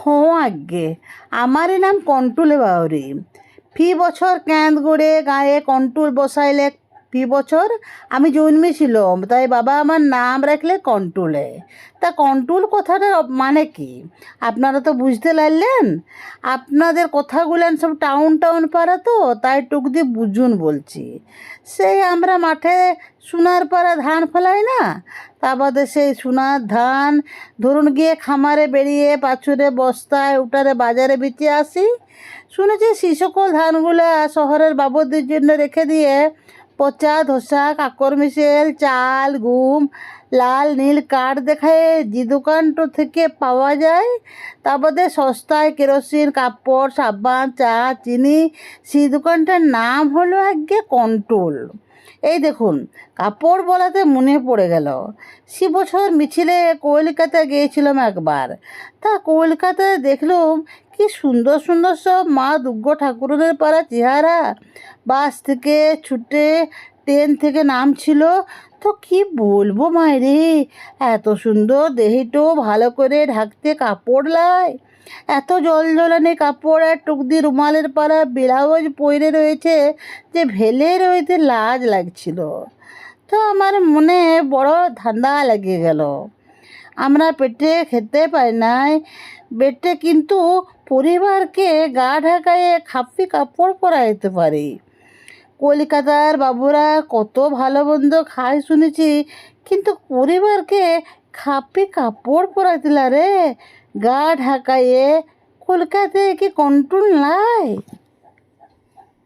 হ্যাঁ আজ্ঞে। আমারই নাম কন্টুলে বাউরি। ফি বছর ক্যাঁদ গড়ে গায়ে কন্টুল বসাইলে ফি বছর আমি জন্মেছিলাম, তাই বাবা আমার নাম রাখলে কন্টুলে তা কন্টুল কথাটার মানে কি? আপনারা তো বুঝতে লাগলেন আপনাদের কথাগুলেন সব টাউন টাউন পাড়া তো, তাই টুক দিয়ে বুঝুন বলছি। সেই আমরা মাঠে সোনার পাড়া ধান ফলাই না? তা বাদে সেই সোনার ধান ধরুন গিয়ে খামারে বেরিয়ে পাছুরে বস্তায় উটারে বাজারে বেঁচে আসি। শুনেছি সেই সকল ধানগুলো শহরের বাবদের জন্য রেখে দিয়ে পচা, ধোসা, কাকর মিশেল, চাল, গুম, লাল, নীল কাঠ দেখায় যে দোকানটো থেকে পাওয়া যায়। তা বাদে সস্তায় কেরোসিন, কাপড়, সাবান, চা, চিনি, সেই দোকানটার নাম হলো আগে কন্ট্রোল। এই দেখুন, কাপড় বলাতে মনে পড়ে গেল। সে বছর মিছিলে কলকাতা গিয়েছিলাম একবার। তা কলকাতায় দেখলাম কি সুন্দর সুন্দর সব মা দুর্গ ঠাকুরের পাড়া চেহারা। বাস থেকে ছুটে ট্রেন থেকে নামছিল। তো কি বলব মায়েরে এত সুন্দর দেহিটো ভালো করে ঢাকতে কাপড় লাই। এত জল জলানি কাপড় আর টুকদি রুমালের পাড়া ব্লাউজ পরে রয়েছে যে ভেলে রয়েছে লাজ লাগছিল। তো আমার মনে বড় ধান্দা লেগে গেল। আমরা পেটে খেতে পাই নাই। পেটে কিন্তু পরিবারকে গা ঢাকায়ে খাপি কাপড় পরাইতে পারি। কলকাতার বাবুরা কত ভালো মন্দ খায় শুনেছি, কিন্তু পরিবারকে খাপি কাপড় পরাইতিলা রে। গা ঢাকায়ে কলকাতায় কি কন্ট্রোল নাই?